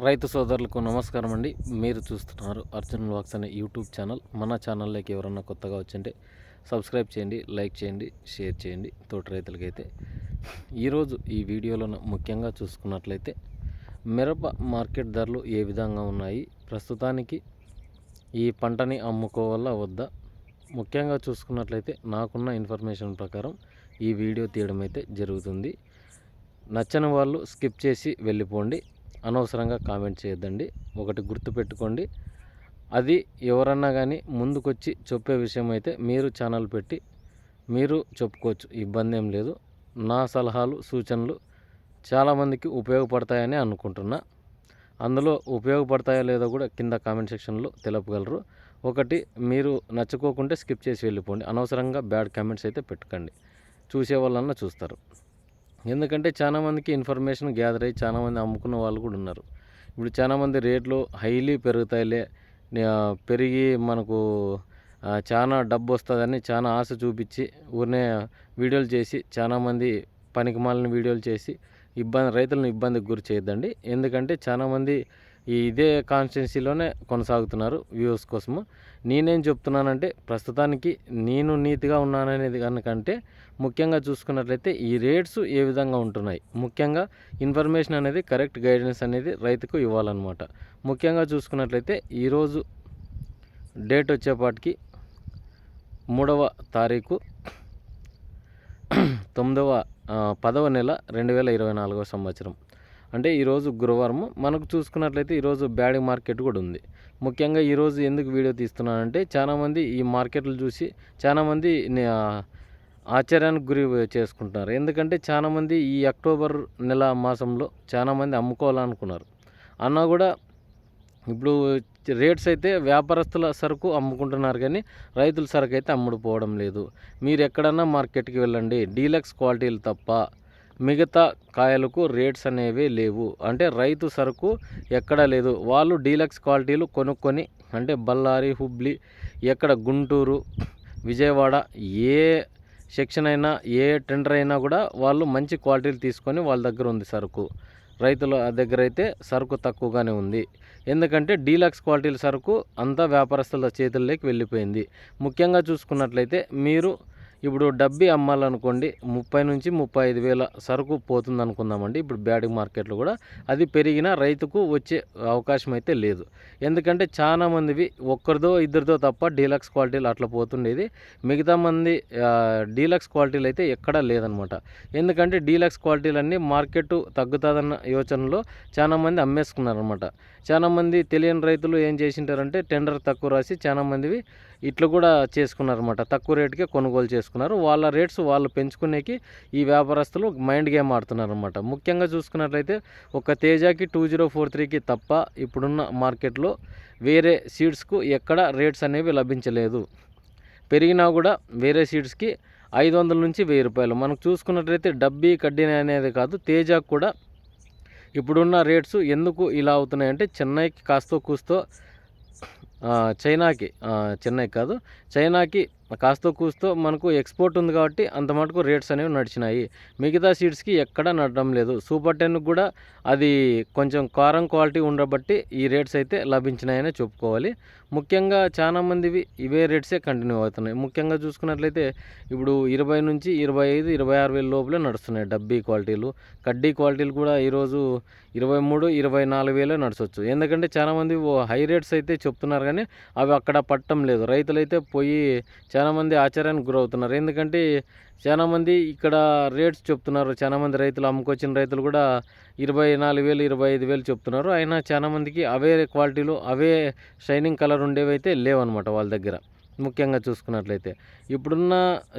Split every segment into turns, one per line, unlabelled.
రైతు సోదరులకు నమస్కారం అండి. మీరు చూస్తున్నారు అర్జున్ వాక్స్ అనే యూట్యూబ్ ఛానల్. మన ఛానల్లోకి ఎవరన్నా కొత్తగా వచ్చింటే సబ్స్క్రైబ్ చేయండి లైక్ చేయండి షేర్ చేయండి. తోటి రైతులకైతే ఈరోజు ఈ వీడియోలో ముఖ్యంగా చూసుకున్నట్లయితే మిరప మార్కెట్ ధరలు ఏ విధంగా ఉన్నాయి? ప్రస్తుతానికి ఈ పంటని అమ్ముకోవాలా వద్దా? ముఖ్యంగా చూసుకున్నట్లయితే నాకున్న ఇన్ఫర్మేషన్ ప్రకారం ఈ వీడియో తీయడం అయితే జరుగుతుంది. నచ్చని వాళ్ళు స్కిప్ చేసి వెళ్ళిపోండి. అనవసరంగా కామెంట్ చేయొద్దండి. ఒకటి గుర్తుపెట్టుకోండి. అది ఎవరన్నా కానీ ముందుకొచ్చి చెప్పే విషయం అయితే మీరు ఛానల్ పెట్టి మీరు చెప్పుకోవచ్చు. ఇబ్బంది ఏం లేదు. నా సలహాలు సూచనలు చాలామందికి ఉపయోగపడతాయని అనుకుంటున్నా. అందులో ఉపయోగపడతాయో లేదో కూడా కింద కామెంట్ సెక్షన్లో తెలపగలరు. ఒకటి మీరు నచ్చుకోకుంటే స్కిప్ చేసి వెళ్ళిపోండి. అనవసరంగా బ్యాడ్ కామెంట్స్ అయితే పెట్టకండి. చూసే వాళ్ళన్నా చూస్తారు. ఎందుకంటే చాలామందికి ఇన్ఫర్మేషన్ గ్యాదర్ అయ్యి చాలామంది అమ్ముకున్న వాళ్ళు కూడా ఉన్నారు. ఇప్పుడు చాలామంది రేట్లు హైలీ పెరుగుతాయిలే. పెరిగి మనకు చాలా డబ్బు వస్తుందని చాలా ఆశ చూపించి ఊరినే వీడియోలు చేసి చాలామంది పనికి మాలిన వీడియోలు చేసి ఇబ్బంది రైతులను ఇబ్బందికి గురి చేయొద్దండి. ఎందుకంటే చాలామంది ఇదే కాన్స్టిట్యున్సీలోనే కొనసాగుతున్నారు వ్యూస్ కోసము. నేనేం చెప్తున్నానంటే ప్రస్తుతానికి నేను నీతిగా ఉన్నాననేది కనుకంటే ముఖ్యంగా చూసుకున్నట్లయితే ఈ రేట్స్ ఏ విధంగా ఉంటున్నాయి? ముఖ్యంగా ఇన్ఫర్మేషన్ అనేది కరెక్ట్ గైడెన్స్ అనేది రైతుకు ఇవ్వాలన్నమాట. ముఖ్యంగా చూసుకున్నట్లయితే ఈరోజు డేట్ వచ్చేపాటికి మూడవ తారీఖు తొమ్మిదవ పదవ నెల రెండు వేల ఇరవై నాలుగవ సంవత్సరం. అంటే ఈరోజు గురువారం మనకు చూసుకున్నట్లయితే ఈరోజు బ్యాడ్ మార్కెట్ కూడా ఉంది. ముఖ్యంగా ఈరోజు ఎందుకు వీడియో తీస్తున్నానంటే చాలామంది ఈ మార్కెట్లు చూసి చాలామంది నే- ఆశ్చర్యానికి గురి చేసుకుంటున్నారు. ఎందుకంటే చాలామంది ఈ అక్టోబర్ నెల మాసంలో చాలామంది అమ్ముకోవాలనుకున్నారు. అన్నా కూడా ఇప్పుడు రేట్స్ అయితే వ్యాపారస్తుల సరుకు అమ్ముకుంటున్నారు కానీ రైతుల సరుకు అయితే అమ్ముడుపోవడం లేదు. మీరు ఎక్కడన్నా మార్కెట్కి వెళ్ళండి. డీలక్స్ క్వాలిటీలు తప్ప మిగతా కాయలకు రేట్స్ అనేవి లేవు. అంటే రైతు సరుకు ఎక్కడా లేదు. వాళ్ళు డీలక్స్ క్వాలిటీలు కొనుక్కొని అంటే బళ్ళారి హుబ్లీ ఎక్కడ గుంటూరు విజయవాడ ఏ సెక్షన్ అయినా ఏ టెండర్ అయినా కూడా వాళ్ళు మంచి క్వాలిటీలు తీసుకొని వాళ్ళ దగ్గర ఉంది సరుకు. రైతుల దగ్గర అయితే సరుకు తక్కువగానే ఉంది. ఎందుకంటే డీలక్స్ క్వాలిటీల సరుకు అంతా వ్యాపారస్తుల చేతుల్లోకి వెళ్ళిపోయింది. ముఖ్యంగా చూసుకున్నట్లయితే మీరు ఇప్పుడు డబ్బీ అమ్మాలనుకోండి ముప్పై నుంచి ముప్పై ఐదు వేల సరుకు పోతుంది అనుకుందామండి ఇప్పుడు బ్యాడ్ మార్కెట్లో కూడా అది పెరిగినా రైతుకు వచ్చే అవకాశం అయితే లేదు. ఎందుకంటే చాలా మందివి ఒక్కరిదో ఇద్దరిదో తప్ప డీలక్స్ క్వాలిటీలు అట్లా పోతుండేది. మిగతా మంది డీలక్స్ క్వాలిటీలు అయితే ఎక్కడా లేదనమాట. ఎందుకంటే డీలక్స్ క్వాలిటీలన్నీ మార్కెట్ తగ్గుతుందన్న యోచనలో చాలా మంది అమ్మేసుకున్నారనమాట. చాలా మంది తెలియని రైతులు ఏం చేసింటారంటే టెండర్ తక్కువ రాసి చాలామందివి ఇట్లా కూడా చేసుకున్నారన్నమాట. తక్కువ రేటుకే కొనుగోలు చేసుకున్నారు. వాళ్ళ రేట్స్ వాళ్ళు పెంచుకునేకి ఈ వ్యాపారస్తులు మైండ్ గేమ్ ఆడుతున్నారన్నమాట. ముఖ్యంగా చూసుకున్నట్లయితే ఒక తేజాకి టూ జీరో ఫోర్ త్రీకి తప్ప ఇప్పుడున్న మార్కెట్లో వేరే సీడ్స్కు ఎక్కడ రేట్స్ అనేవి లభించలేదు. పెరిగినా కూడా వేరే సీడ్స్కి ఐదు వందల నుంచి వెయ్యి రూపాయలు. మనకు చూసుకున్నట్లయితే డబ్బీ కడ్డీని అనేది కాదు తేజాకు కూడా ఇప్పుడున్న రేట్స్ ఎందుకు ఇలా అవుతున్నాయంటే చెన్నైకి కాస్తో కూస్తో చైనాకి చెన్నై కాదు. చైనాకి కాస్తో కూస్తో మనకు ఎక్స్పోర్ట్ ఉంది కాబట్టి అంత మటుకు రేట్స్ అనేవి నడిచినాయి. మిగతా సీడ్స్కి ఎక్కడ నడడం లేదు. సూపర్ టెన్ కూడా అది కొంచెం కారం క్వాలిటీ ఉండబట్టి ఈ రేట్స్ అయితే లభించినాయనే చెప్పుకోవాలి. ముఖ్యంగా చాలా మందివి ఇవే రేట్సే కంటిన్యూ అవుతున్నాయి. ముఖ్యంగా చూసుకున్నట్లయితే ఇప్పుడు ఇరవై నుంచి ఇరవై ఐదు ఇరవై ఆరు వేల లోపలే నడుస్తున్నాయి డబ్బీ క్వాలిటీలు. కడ్డీ క్వాలిటీలు కూడా ఈరోజు ఇరవై మూడు ఇరవై నాలుగు వేలే నడచవచ్చు ఎందుకంటే చాలామంది హై రేట్స్ అయితే చెప్తున్నారు కానీ అవి అక్కడ పట్టడం లేదు. రైతులైతే పోయి పోయి చాలామంది ఆశ్చర్యానికి గురవుతున్నారు. ఎందుకంటే చాలామంది ఇక్కడ రేట్స్ చెప్తున్నారు. చాలామంది రైతులు అమ్ముకొచ్చిన రైతులు కూడా ఇరవై నాలుగు వేలు ఇరవై ఐదు వేలు చెప్తున్నారు. అయినా చాలామందికి అవే క్వాలిటీలు అవే షైనింగ్ కలర్ ఉండేవి అయితే లేవన్నమాట వాళ్ళ దగ్గర. ముఖ్యంగా చూసుకున్నట్లయితే ఇప్పుడున్న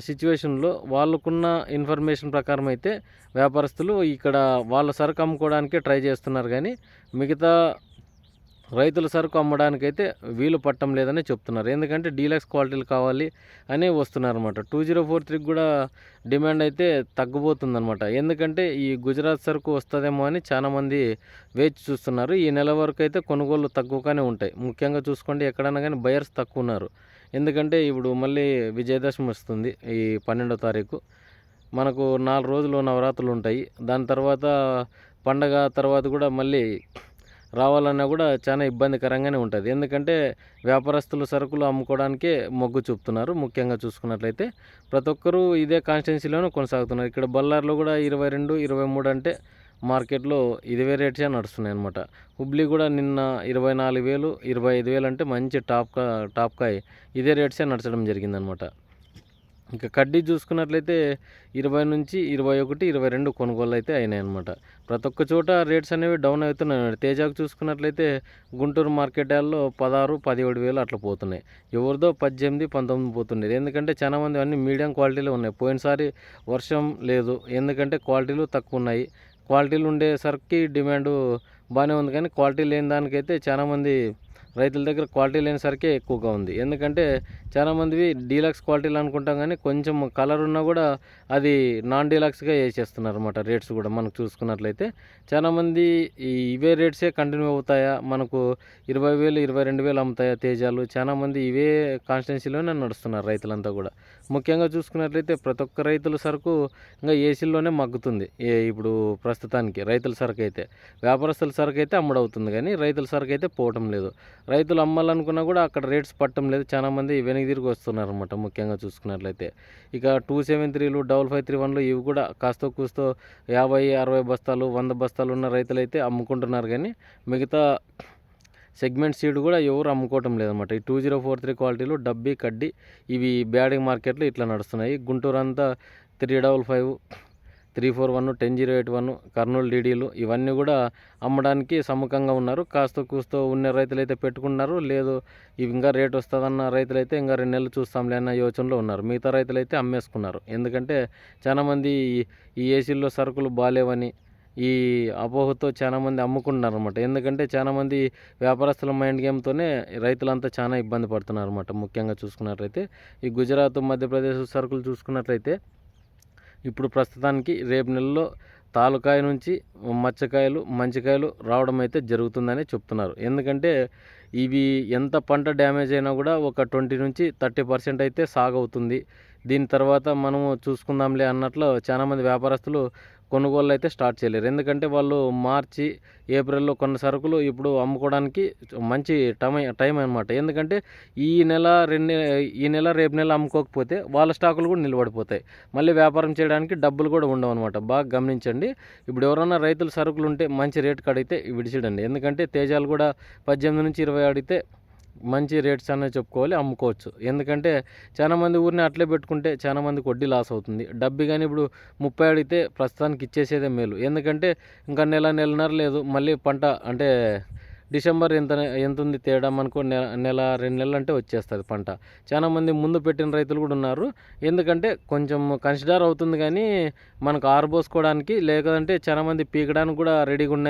సిచ్యువేషన్లో వాళ్ళకున్న ఇన్ఫర్మేషన్ ప్రకారం అయితే వ్యాపారస్తులు ఇక్కడ వాళ్ళ సరుకు అమ్ముకోవడానికే ట్రై చేస్తున్నారు. కానీ మిగతా రైతుల సరుకు అమ్మడానికైతే వీలు పట్టం లేదని చెప్తున్నారు. ఎందుకంటే డీలక్స్ క్వాలిటీలు కావాలి అని వస్తున్నారు అనమాట టూ జీరో ఫోర్ త్రీకి కూడా డిమాండ్ అయితే తగ్గిపోతుందన్నమాట. ఎందుకంటే ఈ గుజరాత్ సరుకు వస్తుందేమో అని చాలామంది వేచి చూస్తున్నారు. ఈ నెల వరకు అయితే కొనుగోలు తక్కువగానే ఉంటాయి. ముఖ్యంగా చూసుకోండి ఎక్కడైనా కానీ బయర్స్ తక్కువ ఉన్నారు. ఎందుకంటే ఇప్పుడు మళ్ళీ విజయదశమి వస్తుంది ఈ పన్నెండో తారీఖు. మనకు నాలుగు రోజులు నవరాత్రులు ఉంటాయి. దాని తర్వాత పండగ తర్వాత కూడా మళ్ళీ రావాలన్నా కూడా చాలా ఇబ్బందికరంగానే ఉంటుంది. ఎందుకంటే వ్యాపారస్తులు సరుకులు అమ్ముకోవడానికే మొగ్గు చూపుతున్నారు. ముఖ్యంగా చూసుకున్నట్లయితే ప్రతి ఒక్కరూ ఇదే కాన్స్టిట్యున్సీలోనే కొనసాగుతున్నారు. ఇక్కడ బళ్ళార్లో కూడా ఇరవై రెండు ఇరవై మూడు అంటే మార్కెట్లో ఇదివే రేట్సే నడుస్తున్నాయి అనమాట హుబ్లీ కూడా నిన్న ఇరవై నాలుగు వేలు ఇరవై ఐదు వేలు అంటే మంచి టాప్ కా టాప్ కాయ. ఇదే రేట్సే నడచడం జరిగిందనమాట ఇంకా కడ్డీ చూసుకున్నట్లయితే ఇరవై నుంచి ఇరవై ఒకటి ఇరవై రెండు కొనుగోలు అయితే అయినాయి అనమాట ప్రతి ఒక్క చోట రేట్స్ అనేవి డౌన్ అవుతున్నాయి. తేజాకు చూసుకున్నట్లయితే గుంటూరు మార్కెట్ యార్డ్లో పదహారు పదిహేడు వేలు అట్లా పోతున్నాయి. ఎవరిదో పద్దెనిమిది పంతొమ్మిది పోతున్నాయి. ఎందుకంటే చాలా మంది అన్ని మీడియం క్వాలిటీలో ఉన్నాయి. పోయినసారి వర్షం లేదు. ఎందుకంటే క్వాలిటీలు తక్కువ ఉన్నాయి. క్వాలిటీలు ఉండేసరికి డిమాండ్ బాగానే ఉంది కానీ క్వాలిటీ లేని దానికైతే చాలామంది రైతుల దగ్గర క్వాలిటీ లేనిసరికే ఎక్కువగా ఉంది. ఎందుకంటే చాలామందివి డీలక్స్ క్వాలిటీలు అనుకుంటాం కానీ కొంచెం కలర్ ఉన్నా కూడా అది నాన్ డీలక్స్గా వేసేస్తున్నారు అనమాట రేట్స్ కూడా మనకు చూసుకున్నట్లయితే. చాలామంది ఇవే రేట్సే కంటిన్యూ అవుతాయా? మనకు ఇరవై వేలు ఇరవై రెండు వేలు అమ్ముతాయా తేజాలు? చాలామంది ఇవే కాన్స్టిట్యున్సీలోనే నడుస్తున్నారు రైతులంతా కూడా. ముఖ్యంగా చూసుకున్నట్లయితే ప్రతి ఒక్క రైతుల సరుకు ఇంకా ఏసీల్లోనే మగ్గుతుంది. ఏ ఇప్పుడు ప్రస్తుతానికి రైతుల సరుకు అయితే వ్యాపారస్తుల సరుకు అయితే అమ్ముడవుతుంది కానీ రైతుల సరుకు అయితే పోవటం లేదు. రైతులు అమ్మాలనుకున్నా కూడా అక్కడ రేట్స్ పట్టడం లేదు. చాలామంది వెనక్కి తిరిగి వస్తున్నారు అనమాట ముఖ్యంగా చూసుకున్నట్లయితే. ఇక టూ సెవెన్ త్రీలు డబల్ ఫైవ్ త్రీ వన్లు ఇవి కూడా కాస్త కూస్తో యాభై అరవై బస్తాలు వంద బస్తాలు ఉన్న రైతులైతే అమ్ముకుంటున్నారు కానీ మిగతా సెగ్మెంట్ సీడ్ కూడా ఎవరు అమ్ముకోవటం లేదన్నమాట. ఈ టూ జీరో ఫోర్ త్రీ క్వాలిటీలు డబ్బీ కడ్డీ ఇవి బ్యాడింగ్ మార్కెట్లో ఇట్లా నడుస్తున్నాయి. గుంటూరు అంతా three double five three four one ten zero eight one Kurnool డీడీలు ఇవన్నీ కూడా అమ్మడానికి సముఖంగా ఉన్నారు. కాస్త కూస్తో ఉన్న రైతులు అయితే పెట్టుకున్నారు. లేదు ఇవి ఇంకా రేట్ వస్తుందన్న రైతులైతే ఇంకా రెండు నెలలు చూస్తాంలే అన్న యోచనలో ఉన్నారు. మిగతా రైతులైతే అమ్మేసుకున్నారు. ఎందుకంటే చాలామంది ఈ ఏసీల్లో సరుకులు బాగాలేవని ఈ అపోహతో చాలామంది అమ్ముకుంటున్నారు అనమాట ఎందుకంటే చాలామంది వ్యాపారస్తుల మైండ్ గేమ్తోనే రైతులంతా చాలా ఇబ్బంది పడుతున్నారు అనమాట ముఖ్యంగా చూసుకున్నట్లయితే ఈ గుజరాత్ మధ్యప్రదేశ్ సరుకులు చూసుకున్నట్లయితే ఇప్పుడు ప్రస్తుతానికి రేపు నెలలో తాలుకాయ నుంచి మచ్చకాయలు మంచికాయలు రావడం అయితే జరుగుతుందని చెప్తున్నారు. ఎందుకంటే ఇవి ఎంత పంట డ్యామేజ్ అయినా కూడా ఒక ట్వంటీ నుంచి థర్టీ పర్సెంట్ అయితే సాగు అవుతుంది దీని తర్వాత మనము చూసుకుందాంలే అన్నట్లు చాలామంది వ్యాపారస్తులు కొనుగోలు అయితే స్టార్ట్ చేయలేరు. ఎందుకంటే వాళ్ళు మార్చి ఏప్రిల్లో కొన్ని సరుకులు ఇప్పుడు అమ్ముకోవడానికి మంచి టైం టైం అనమాట ఎందుకంటే ఈ నెల రెండు ఈ నెల రేపు నెల అమ్ముకోకపోతే వాళ్ళ స్టాకులు కూడా నిలబడిపోతాయి. మళ్ళీ వ్యాపారం చేయడానికి డబ్బులు కూడా ఉండవు అనమాట బాగా గమనించండి. ఇప్పుడు ఎవరైనా రైతులు సరుకులు ఉంటే మంచి రేటుకి అడిగితే విడిచిడండి. ఎందుకంటే తేజాలు కూడా పద్దెనిమిది నుంచి ఇరవై అడిగితే మంచి రేట్స్ అనేది చెప్పుకోవాలి అమ్ముకోవచ్చు. ఎందుకంటే చాలామంది ఊరిని అట్లే పెట్టుకుంటే చాలామందికి వడ్డీ లాస్ అవుతుంది. డబ్బి కానీ ఇప్పుడు ముప్పై అడిగితే ప్రస్తుతానికి ఇచ్చేసేదే మేలు. ఎందుకంటే ఇంకా నెల నెలన్నర లేదు. మళ్ళీ పంట అంటే డిసెంబర్ ఎంత ఎంత ఉంది తేడా మనకు నెల నెల రెండు నెలలు అంటే వచ్చేస్తుంది పంట. చాలామంది ముందు పెట్టిన రైతులు కూడా ఉన్నారు. ఎందుకంటే కొంచెం కన్సిడర్ అవుతుంది కానీ మనకు ఆరబోసుకోవడానికి లేదంటే చాలామంది పీకడానికి కూడా రెడీగా ఉన్న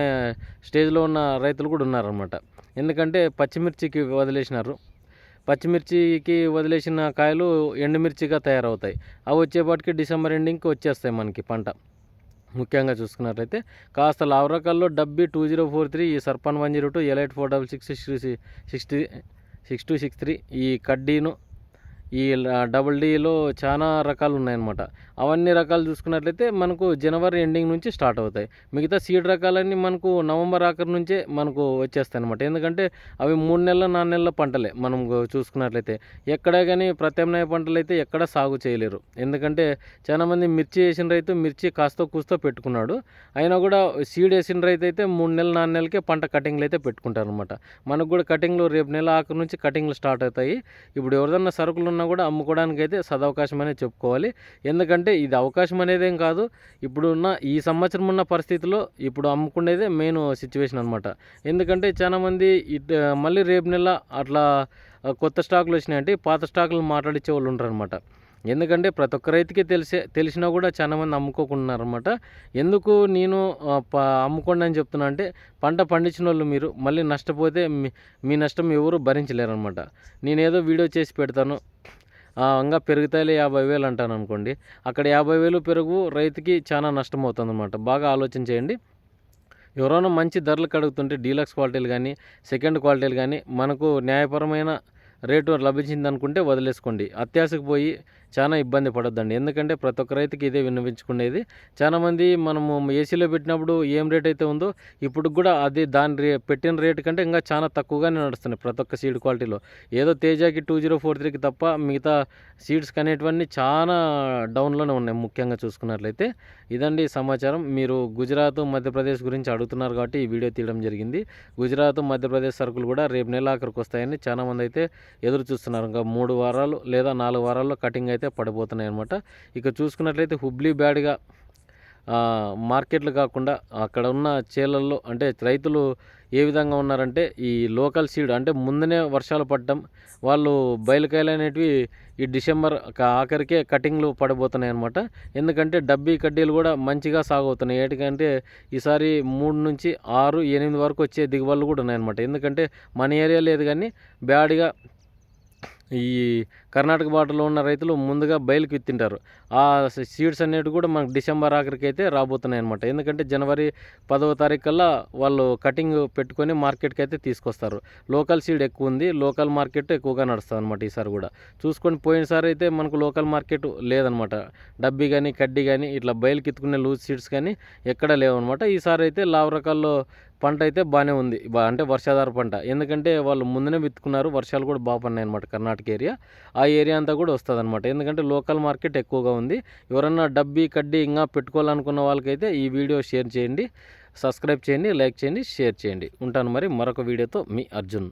స్టేజ్లో ఉన్న రైతులు కూడా ఉన్నారనమాట ఎందుకంటే పచ్చిమిర్చికి వదిలేసినారు. పచ్చిమిర్చికి వదిలేసిన కాయలు ఎండుమిర్చిగా తయారవుతాయి. అవి వచ్చేపాటికి డిసెంబర్ ఎండింగ్కి వచ్చేస్తాయి మనకి పంట. ముఖ్యంగా చూసుకున్నట్లయితే కాస్త లావరకల్లో డబ్బి టూ జీరో ఫోర్ త్రీ ఈ సర్పన్ one zero two elite four double six six sixty six two six three ఈ కడ్డీను ఈ డబుల్ డీలో చాలా రకాలు ఉన్నాయన్నమాట అవన్నీ రకాలు చూసుకున్నట్లయితే మనకు జనవరి ఎండింగ్ నుంచి స్టార్ట్ అవుతాయి. మిగతా సీడ్ రకాలన్నీ మనకు నవంబర్ ఆఖరి నుంచే మనకు వచ్చేస్తాయి అనమాట ఎందుకంటే అవి మూడు నెలల నాలుగు నెలల పంటలే మనం చూసుకున్నట్లయితే. ఎక్కడా కానీ ప్రత్యామ్నాయ పంటలు అయితే ఎక్కడ సాగు చేయలేరు. ఎందుకంటే చాలామంది మిర్చి వేసిన రైతు మిర్చి కాస్త కూస్తో పెట్టుకున్నాడు. అయినా కూడా సీడ్ వేసిన రైతు అయితే మూడు నెలల నాలుగు నెలలకే పంట కటింగ్లు అయితే పెట్టుకుంటారు అనమాట మనకు కూడా కటింగ్లు రేపు నెల ఆఖరి నుంచి కటింగ్లు స్టార్ట్ అవుతాయి. ఇప్పుడు ఎవరిదన్నా సరుకులు ఉన్నా కూడా అమ్ముకోవడానికి అయితే సదవకాశం అనేది చెప్పుకోవాలి. ఎందుకంటే ఇది అవకాశం అనేదేం కాదు. ఇప్పుడున్న ఈ సంవత్సరం ఉన్న పరిస్థితిలో ఇప్పుడు అమ్ముకునేదే మెయిన్ సిచ్యువేషన్ అనమాట ఎందుకంటే చాలామంది ఇట్ మళ్ళీ రేపు నెల అట్లా కొత్త స్టాకులు వచ్చినాయంటే పాత స్టాకులు మాట్లాడిచ్చే వాళ్ళు ఉంటారు అనమాట ఎందుకంటే ప్రతి ఒక్క రైతుకి తెలిసే తెలిసినా కూడా చాలామంది మంది అనమాట ఎందుకు నేను ప- అమ్ముకోండి అని చెప్తున్నా అంటే పంట పండించిన వాళ్ళు మీరు మళ్ళీ నష్టపోతే మీ మీ నష్టం ఎవరు భరించలేరనమాట నేనేదో వీడియో చేసి పెడతాను. అంగా ఇంకా పెరుగుతాయిలే యాభై వేలు అంటాను అనుకోండి. అక్కడ యాభై వేలు పెరుగు రైతుకి చాలా నష్టం అవుతుంది అనమాట బాగా ఆలోచన చేయండి. ఎవరైనా మంచి ధరలు కడుగుతుంటే డీలక్స్ క్వాలిటీలు కానీ సెకండ్ క్వాలిటీలు కానీ మనకు న్యాయపరమైన రేటు లభించింది అనుకుంటే వదిలేసుకోండి. అత్యాశకు పోయి చాలా ఇబ్బంది పడొద్దండి. ఎందుకంటే ప్రతి ఒక్క రైతుకి ఇదే విన్నవించుకునేది. చాలామంది మనము ఏసీలో పెట్టినప్పుడు ఏం రేట్ అయితే ఉందో ఇప్పుడు కూడా అది దాని రే పెట్టిన రేట్ కంటే ఇంకా చాలా తక్కువగానే నడుస్తున్నాయి ప్రతి ఒక్క సీడ్ క్వాలిటీలో. ఏదో తేజాకి టూ జీరో ఫోర్ త్రీకి తప్ప మిగతా సీడ్స్ అనేటివన్నీ చాలా డౌన్లోనే ఉన్నాయి ముఖ్యంగా చూసుకున్నట్లయితే. ఇదండి సమాచారం. మీరు గుజరాత్ మధ్యప్రదేశ్ గురించి అడుగుతున్నారు కాబట్టి ఈ వీడియో తీయడం జరిగింది. గుజరాత్ మధ్యప్రదేశ్ సరుకులు కూడా రేపు నెల ఆఖరికి వస్తాయని చాలామంది అయితే ఎదురు చూస్తున్నారు. ఇంకా మూడు వారాలు లేదా నాలుగు వారాల్లో కటింగ్ అయితే పడిపోతున్నాయి అనమాట ఇక చూసుకున్నట్లయితే హుబ్లీ బ్యాడ్గా మార్కెట్లు కాకుండా అక్కడ ఉన్న చేలల్లో అంటే రైతులు ఏ విధంగా ఉన్నారంటే ఈ లోకల్ సీడ్ అంటే ముందునే వర్షాలు పడటం వాళ్ళు బయలుకాయలు అనేటివి ఈ డిసెంబర్ ఆఖరికే కటింగ్లు పడిపోతున్నాయి అనమాట ఎందుకంటే డబ్బీ కడ్డీలు కూడా మంచిగా సాగవుతున్నాయి. ఏటికంటే ఈసారి మూడు నుంచి ఆరు ఎనిమిది వరకు వచ్చే దిగుబడులు కూడా ఉన్నాయన్నమాట. ఎందుకంటే మన ఏరియా లేదు కానీ బ్యాడ్గా ఈ కర్ణాటక బార్డర్లో ఉన్న రైతులు ముందుగా బయలుకి విత్తింటారు ఆ సీడ్స్ అనేవి కూడా మనకు డిసెంబర్ ఆఖరికి అయితే రాబోతున్నాయి అనమాట ఎందుకంటే జనవరి పదవ తారీఖు కల్లా వాళ్ళు కటింగ్ పెట్టుకొని మార్కెట్కి అయితే తీసుకొస్తారు. లోకల్ సీడ్ ఎక్కువ ఉంది లోకల్ మార్కెట్ ఎక్కువగా నడుస్తుంది అనమాట ఈసారి కూడా. చూసుకొని పోయినసారి అయితే మనకు లోకల్ మార్కెట్ లేదనమాట డబ్బీ కానీ కడ్డీ కానీ ఇట్లా బయలుకి ఎత్తుకునే లూజ్ సీడ్స్ కానీ ఎక్కడ లేవన్నమాట. ఈసారి అయితే లావు రకాల్లో పంట అయితే బాగానే ఉంది. అంటే వర్షాధార పంట. ఎందుకంటే వాళ్ళు ముందునే విత్తుకున్నారు. వర్షాలు కూడా బాగా పడినాయి అనమాట కర్ణాటక ఏరియా. ఆ ఏరియా అంతా కూడా వస్తుంది అనమాట ఎందుకంటే లోకల్ మార్కెట్ ఎక్కువగా ఉంది. ఎవరన్నా డబ్బీ కడ్డీ ఇంకా పెట్టుకోవాలనుకున్న వాళ్ళకైతే ఈ వీడియో షేర్ చేయండి. సబ్స్క్రైబ్ చేయండి లైక్ చేయండి షేర్ చేయండి. ఉంటాను మరి మరొక వీడియోతో మీ అర్జున్.